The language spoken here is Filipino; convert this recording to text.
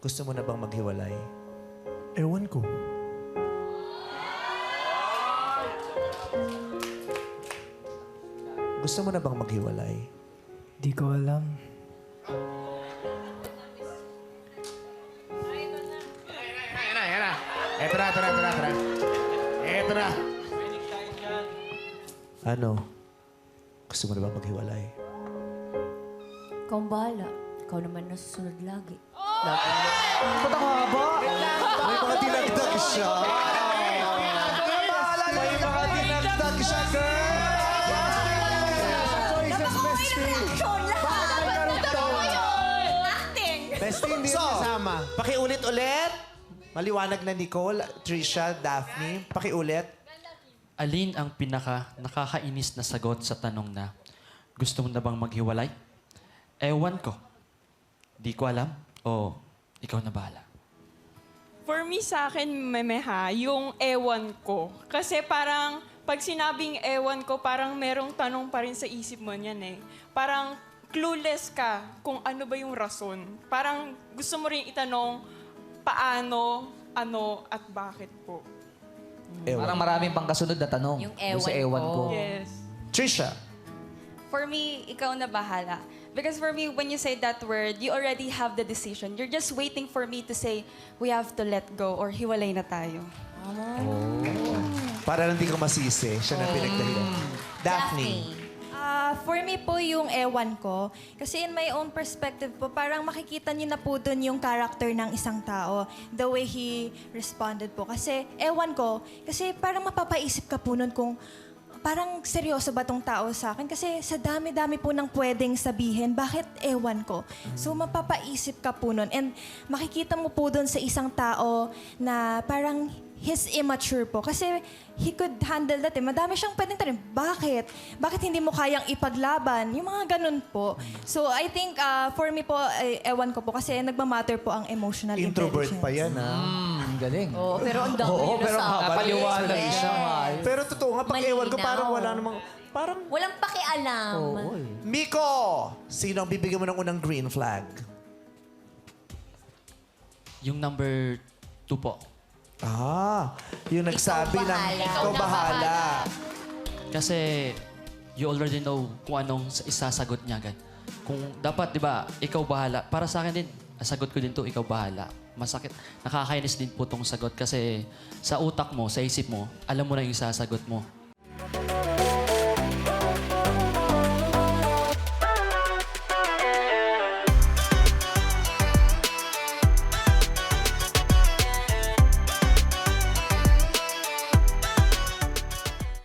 Gusto mo na bang maghiwalay? Ewan ko. Gusto mo na bang maghiwalay? Di ko alam. Eto na, eto na, eto na, eto na. Eto na. Ano? Gusto mo na bang maghiwalay? Ikaw ang bahala. Ikaw naman nasusunod lagi. Ba't ang haba? May mga dinagdag siya. May mga dinagdag siya, girl! Bestie, hindi So, kasama. pakiulit-ulit. Maliwanag na Nicole, Trisha, Daphne. Pakiulit. Alin ang pinaka nakakainis na sagot sa tanong na, gusto mo na bang maghiwalay? Ewan ko. Di ko alam. O, ikaw na bahala. For me, sa akin, memeha, yung ewan ko. Kasi parang, pag sinabing ewan ko, parang merong tanong pa rin sa isip mo niyan eh. Parang clueless ka kung ano ba yung rason. Parang gusto mo rin itanong paano, ano, at bakit po. Ewan. Parang maraming pang kasunod na tanong. Yung Doon sa ewan ewan ko. ko. Yes. Trisha. For me, ikaw na bahala. Because for me, when you say that word, you already have the decision. You're just waiting for me to say, we have to let go or hiwalay na tayo. Para lang di ko masisi. Siya na pinagdahilan. Daphne. Ah, for me po yung ewan ko. Kasi in my own perspective po, parang makikita niyo na po dun yung character ng isang tao. The way he responded po. Kasi ewan ko, kasi parang mapapaisip ka po nun kung parang seryoso ba tong tao sa akin? Kasi sa dami-dami po ng pwedeng sabihin, bakit ewan ko? So mapapaisip ka po nun. And makikita mo po dun sa isang tao na parang he's immature po. Kasi he could handle that eh. Madami siyang pwedeng tanong. Bakit? Bakit hindi mo kayang ipaglaban? Yung mga ganun po. So I think ah, for me po, eh, ewan ko po kasi nagmamatter po ang emotional Introvert intelligence. pa yan, ha? Hmm, galing. Oo, pero ang dami Oo, yun pero sa akin. Napaliwanag ewan ko, parang wala namang... Parang... Walang pakialam. Oo, eh. Miko! Sino ang bibigyan mo ng unang green flag? Yung number two po. Ah, yung nagsabi ng bahala. ikaw na bahala. Kasi you already know kung anong s- isasagot niya agad. Kung dapat, di ba, ikaw bahala. Para sa akin din, sagot ko din to, ikaw bahala. Masakit. Nakakainis din po tong sagot kasi sa utak mo, sa isip mo, alam mo na yung isasagot mo.